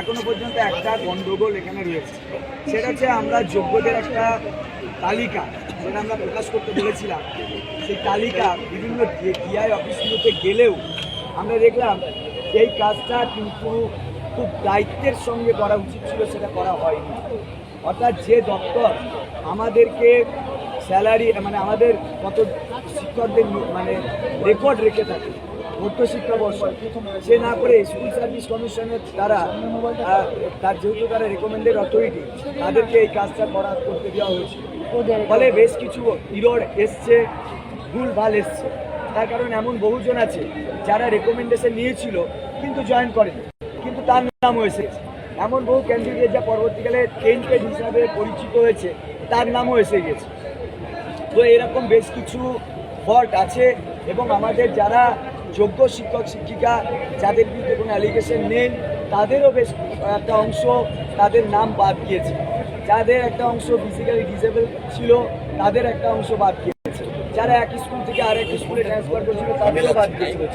এখনও পর্যন্ত একটা গন্ডগোল এখানে রয়েছে। সেটা হচ্ছে আমরা যোগ্যদের একটা তালিকা, যেটা আমরা প্রকাশ করতে বলেছিলাম। সেই তালিকা বিভিন্ন ডিআই অফিসগুলোতে গেলেও আমরা দেখলাম এই কাজটা কিন্তু খুব দায়িত্বের সঙ্গে করা উচিত ছিল, সেটা করা হয়নি। অর্থাৎ যে দপ্তর আমাদেরকে স্যালারি মানে আমাদের কত শিক্ষকদের মানে রেকর্ড রেখে থাকে মধ্য শিক্ষাবর্ষ সে না করে স্কুল সার্ভিস কমিশনের দ্বারা তার যেহেতু তারা রেকমেন্ডেড অথরিটি তাদেরকে এই কাজটা করা, করতে দেওয়া হয়েছে ফলে বেশ কিছু ইরোড এসছে ভুল ভালো এসছে। তার কারণ এমন বহুজন আছে যারা রেকমেন্ডেশন নিয়েছিল, কিন্তু জয়েন করেনি। কিন্তু তার নাম এসেছে এমন বহু ক্যান্ডিডেট যা পরবর্তীকালে টেন্টেড হিসাবে পরিচিত হয়েছে, তার নামও এসে গেছে। তো এরকম বেশ কিছু ফল্ট আছে এবং আমাদের যারা যোগ্য শিক্ষক, শিক্ষিকা, যাদের বিরুদ্ধে কোনো অ্যালিগেশন নেই, তাদেরও বেশ একটা অংশ তাদের নাম বাদ দিয়েছে। যাদের একটা অংশ ফিজিক্যালি ডিসেবল ছিল, তাদের একটা অংশ বাদ দিয়েছে। যারা এক স্কুল থেকে আরেক স্কুলে ট্রান্সফার করেছিল, তাদেরও বাদ দিয়েছিল